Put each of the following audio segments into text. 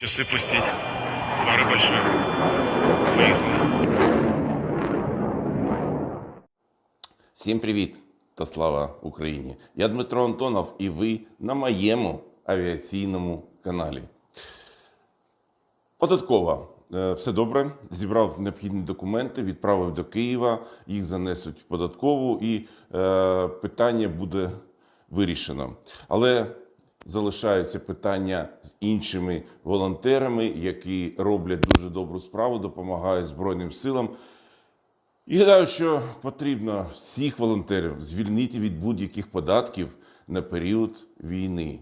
Часы пустить. Пары большие. Поехали. Всім привіт та слава Україні! Я Дмитро Антонов, і ви на моєму авіаційному каналі. Податкова. Е, Все добре. Зібрав необхідні документи, відправив до Києва, їх занесуть в податкову, і е, питання буде вирішено. Але залишаються питання з іншими волонтерами, які роблять дуже добру справу, допомагають Збройним силам. І гадаю, що потрібно всіх волонтерів звільнити від будь-яких податків на період війни,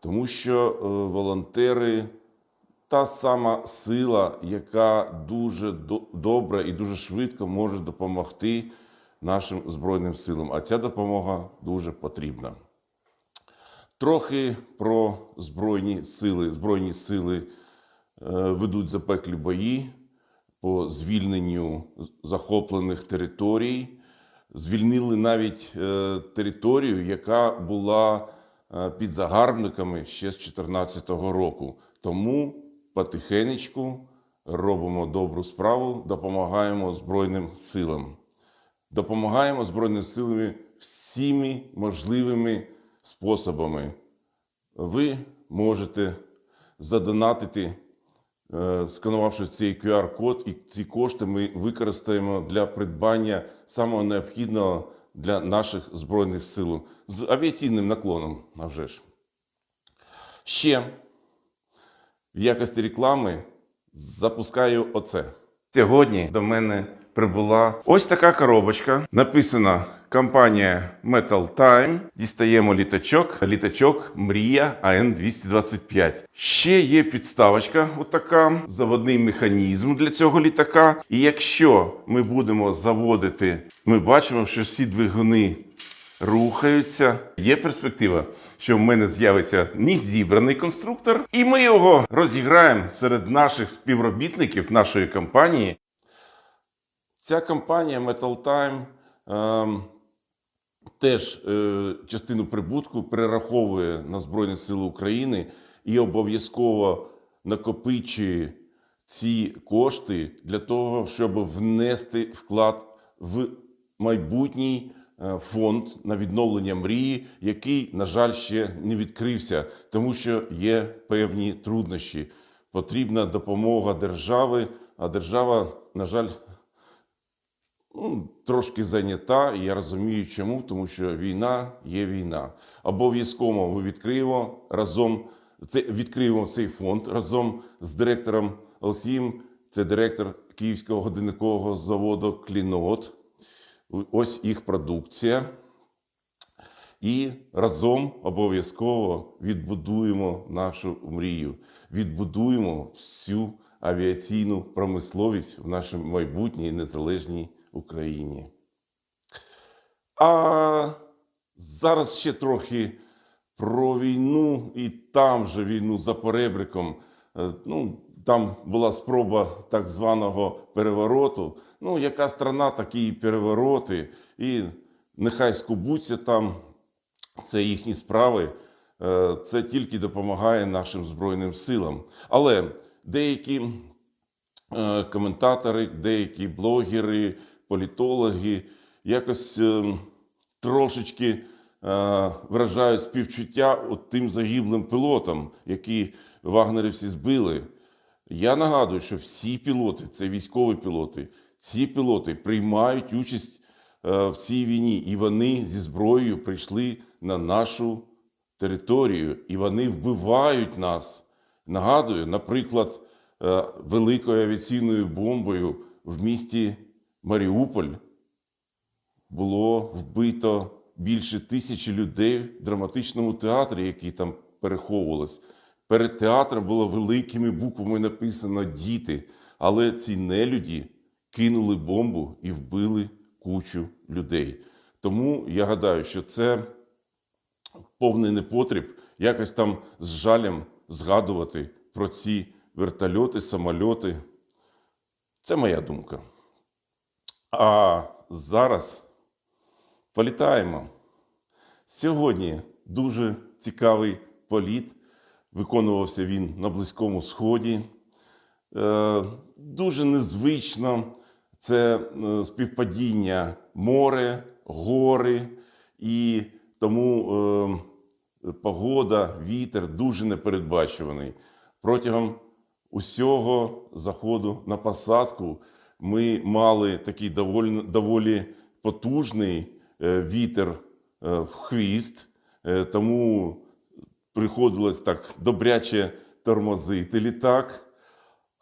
тому що е, волонтери та сама сила, яка дуже до- добре і дуже швидко може допомогти нашим Збройним силам. А ця допомога дуже потрібна. Трохи про Збройні сили. Збройні сили е, ведуть запеклі бої по звільненню захоплених територій. Звільнили навіть е, територію, яка була е, під загарбниками ще з 2014 року. Тому потихенечку робимо добру справу, допомагаємо Збройним силам. Допомагаємо Збройним силам всіми можливими способами. Ви можете задонатити Е, сканувавши цей QR-код, і ці кошти ми використаємо для придбання самого необхідного для наших збройних сил з авіаційним наклоном, а вже ж. Ще в якості реклами запускаю оце. Сьогодні до мене прибула ось така коробочка. Написано компанія Metal Time. Дістаємо літачок. Літачок Мрія АН 225. Ще є підставочка, отака, заводний механізм для цього літака. І якщо ми будемо заводити, ми бачимо, що всі двигуни рухаються. Є перспектива, що в мене з'явиться незібраний конструктор, і ми його розіграємо серед наших співробітників нашої компанії. Ця компанія Metal Time ем, теж е, частину прибутку перераховує на Збройні Сили України і обов'язково накопичує ці кошти для того, щоб внести вклад в майбутній е, фонд на відновлення мрії, який, на жаль, ще не відкрився, тому що є певні труднощі. Потрібна допомога держави, а держава, на жаль, ну, трошки зайнята, і я розумію, чому, тому що війна є війна. Обов'язково ми відкриємо разом це відкриємо цей фонд разом з директором Олсієм, це директор Київського годинникового заводу Клінот. Ось їх продукція. І разом обов'язково відбудуємо нашу мрію, відбудуємо всю авіаційну промисловість в нашій майбутній незалежній Україні. А зараз ще трохи про війну, і там же війну за поребриком. Е, Ну, там була спроба так званого перевороту. Ну, яка страна, такі і перевороти, і нехай скубуться там, це їхні справи. Е, Це тільки допомагає нашим Збройним силам. Але деякі е, коментатори, деякі блогери, політологи якось е, трошечки е, виражають співчуття от тим загиблим пілотам, які вагнерівці збили. Я нагадую, що всі пілоти, це військові пілоти, ці пілоти приймають участь е, в цій війні, і вони зі зброєю прийшли на нашу територію, і вони вбивають нас. Нагадую, наприклад, великою авіаційною бомбою в місті Маріуполь було вбито більше тисячі людей в драматичному театрі, який там переховувалось. Перед театром було великими буквами написано діти, але ці нелюді кинули бомбу і вбили кучу людей. Тому я гадаю, що це повний непотріб якось там з жалем згадувати про ці вертольоти, самольоти. Це моя думка. А зараз політаємо. Сьогодні дуже цікавий політ Виконувався він на Близькому Сході. Е, Дуже незвично це е, співпадіння море, гори, і тому е, погода, вітер дуже непередбачуваний. Протягом усього заходу на посадку ми мали такий доволі, доволі потужний е, вітер е, хвіст, е, тому приходилось так добряче тормозити літак.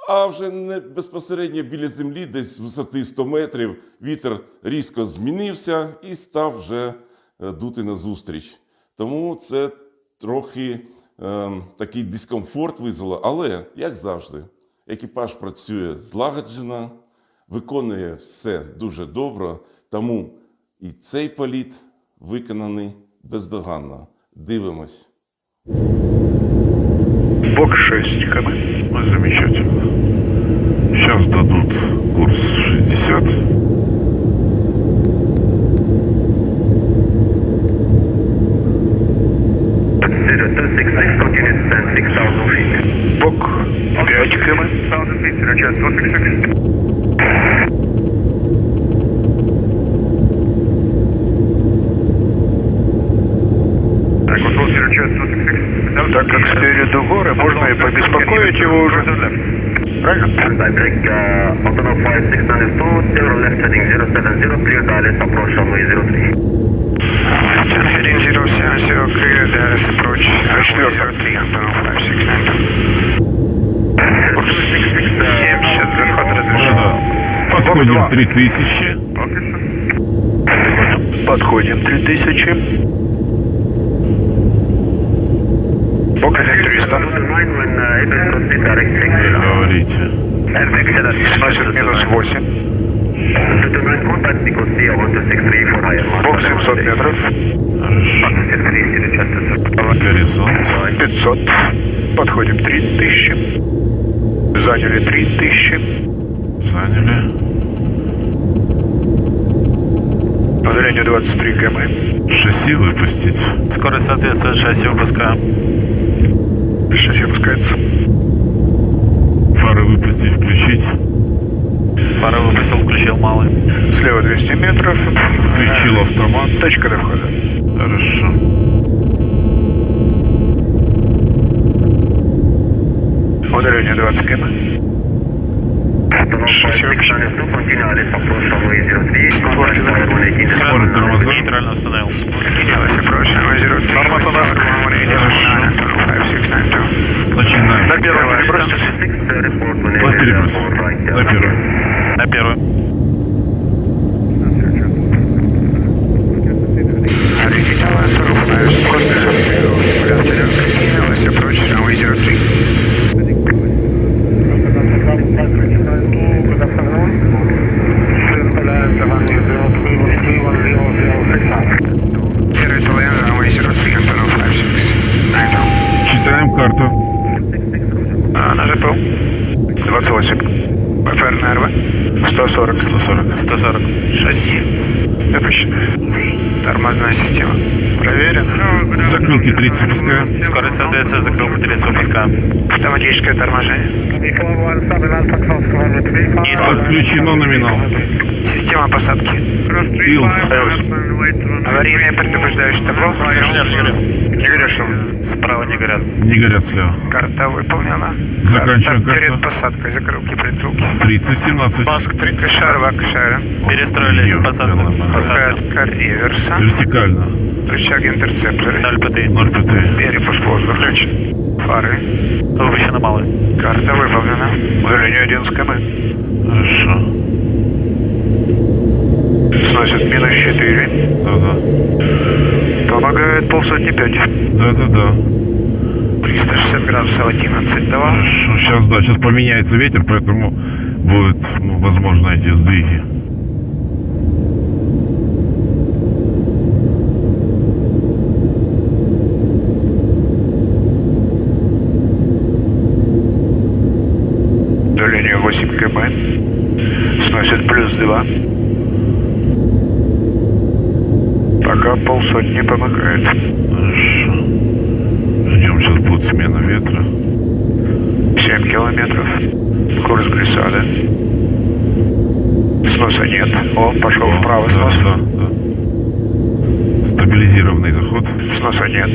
А вже не безпосередньо біля землі, десь з висоти 100 метрів, вітер різко змінився і став вже дути назустріч. Тому це трохи е, такий дискомфорт визвало. Але, як завжди, екіпаж працює злагоджено, виконує все дуже добре. Тому і цей політ виконаний бездоганно. Дивимось. Бок 6 км. Замечательно. Сейчас дадут курс 60. Так как спереду горы, можно и побеспокоить его уже. Правильно? Direct uh, Autono 5692, Nico Sea 1263 for higher mark. Бок 700 метров. Хорошо. Горизонт. 500. Подходим 3000. Заняли 3000. Заняли. Удаление 23 км. Шасси выпустить. Скорость соответствует шасси выпускаем. включил малый. Слева 200 метров. Включил автомат. Точка до входа. Хорошо. Удаление 20 км. Шестерка. Створки. Нейтрально остановился. Нормата На первую. На первую. На первую. 28. РВ. 140. 140. 140. Шасси. Выпущено. Тормозная система. Проверено. Закрылки 30 выпускаем. Скорость соответствует закрылка 30 выпускаем. Автоматическое торможение. Отключено номинал. Система посадки. Илс. Аварийное предупреждающее табло. Не горят? Справа не горят. Не горят слева. Карта выполнена. Заканчиваем Карта перед посадкой. Закрылки, прикрылки. 30, 17. Баск 30. Шар, вак, шара. Перестроились. Посадка. Посадка. Реверса. Вертикально. Рычаг интерцепторы. 0 ПТ. 0 ПТ. Перепуск воздуха. Фары. Выпущено малый. Карта выполнена. Удаление 11 км. Хорошо. Сносит минус 4. Да-да. Помогает полсотни 5. Да-да-да. 360 градусов 11. 2. Хорошо. Сейчас, да, сейчас поменяется ветер, поэтому будут, ну, возможно, эти сдвиги. Заход. Сноса нет.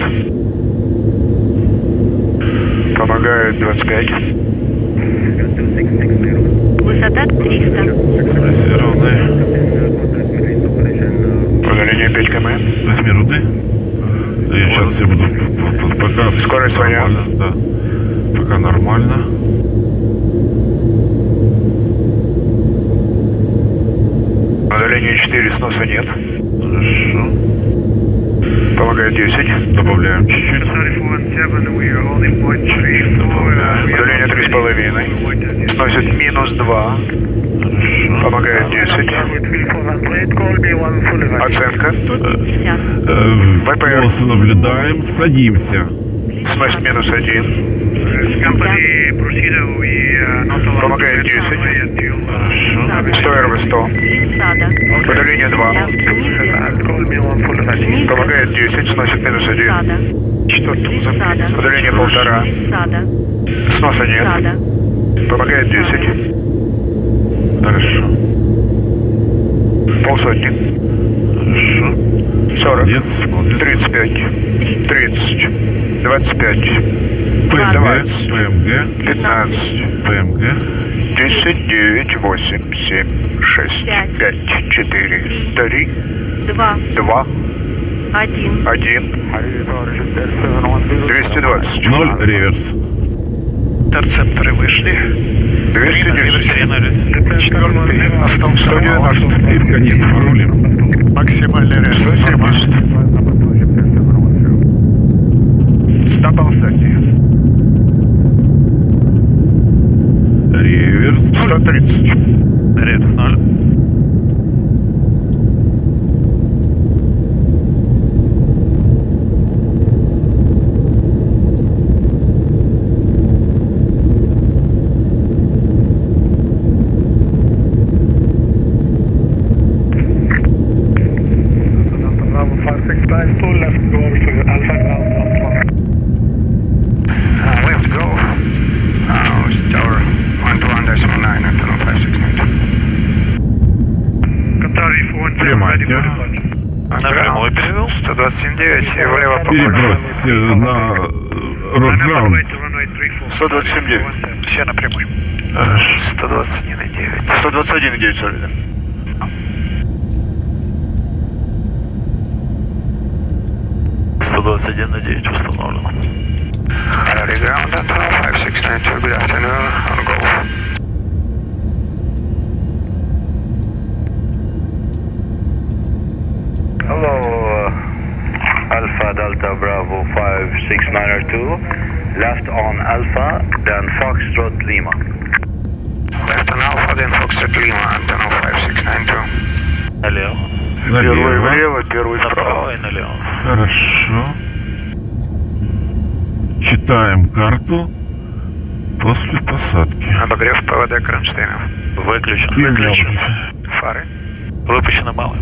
Помогает 25. Высота 300. Стабилизированный. Удаление 5 км. Возьми руды. Я сейчас все буду пока Скорость своя. нормально, да. Пока нормально. Удаление 4, сноса нет. Помогает 10. Добавляем чуть-чуть. Удаление 3,5. Сносит минус 2. Помогает 10. Оценка. 150. ВПР. полосы наблюдаем. Садимся. Смэш минус один. Помогает 10. Стоервы 100. Подавление 2. Помогает 10, сносит минус 1. Четвертый. Подавление полтора. Сноса нет. Помогает 10. Хорошо. Полсотни. Хорошо. 40. 35. 30. 25. ПМГ. 20. ПМГ. 15. ПМГ. 10, 9, 8, 7, 6, Пять. 5, 4, 3, 2. 2, 1. 1, 220. Ноль. Реверс. Торцепторы вышли. 210. Тринулись. Четвертый. Остался 190. И в конец порулим. Максимальный режим. 170. 100 полсотни. Реверс. 130. Реверс 0. Left go. Now, tower 121.9 Antonov 569. Примайте. Напрямую перевел. 127.9 и влево по Перебрось э, на рокграунд. 127.9. Все напрямую. 121.9. 121.9, сори, да. на 9 установлено. Rally ground Antonov 5692, good afternoon, on go. 5692. Left on Alpha, then Foxtrot Lima. Left on Alpha, then Foxtrot Lima, Antonov 5692. Налево. Первый Налево. влево, первый Направо вправо. и налево. Хорошо. Читаем карту после посадки. Обогрев ПВД Кронштейнов. Выключен. Выключен. Фары. Выпущены малые.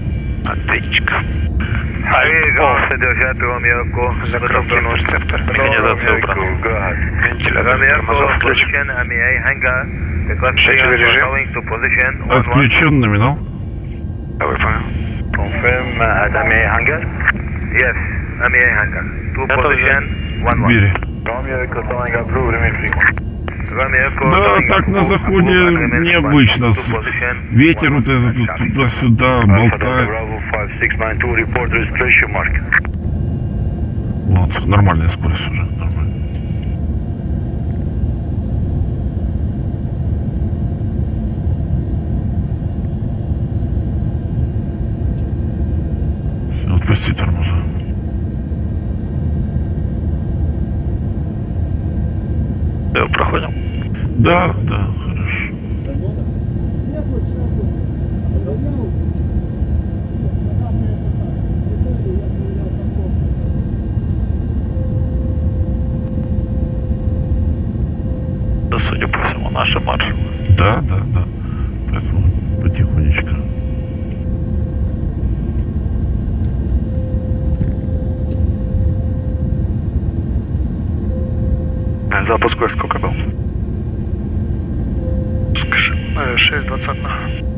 Отличка. Альпов. Альпов. Закрыл кинул рецептор. Механизация убрана. Вентилятор тормозов включен. Шатели режим. Отключен номинал. Да, выполнил. Confirm at MEA hangar? Yes, MEA hangar. Two Готов, position, one one. Бери. Romeo Echo Sonic Approve, remain free. Romeo Echo Да, Sonic так на Approve, заходе approve, agreement, необычно. one, С- two position, Ветер one, вот этот one, вот one. туда-сюда Alpha Delta болтает. Bravo 5692, report there is pressure mark. Вот, нормальная скорость уже. Нормально. Всё, Отпусти тормоза. Да, проходим. Да, да, хорошо. Да, наша марш. Да, да, да. Поэтому потихонечку. Запуск сколько був? 621.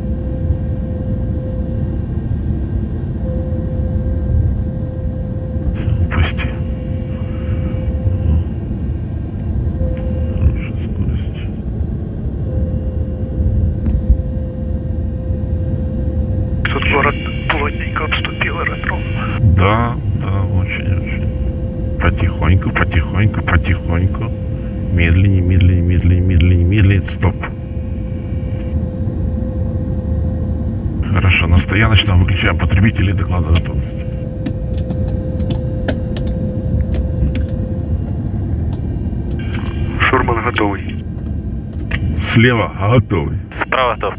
Потихоньку, потихоньку. Медленнее, медленнее, медленнее, медленнее, медленнее. Стоп. Хорошо, на стояночном выключаем потребители доклада готовности. Шурман готовий. Слева готовый. Справа готов.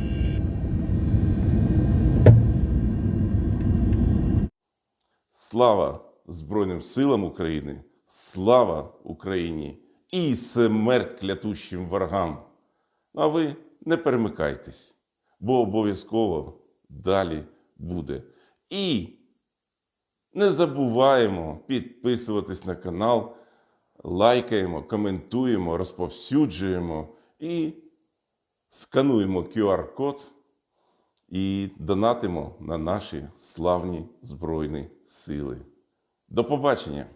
Слава Збройним силам України! Слава Україні! І смерть клятущим ворогам! А ви не перемикайтесь, бо обов'язково далі буде. І не забуваємо підписуватись на канал, лайкаємо, коментуємо, розповсюджуємо і скануємо QR-код і донатимо на наші славні Збройні Сили. До побачення!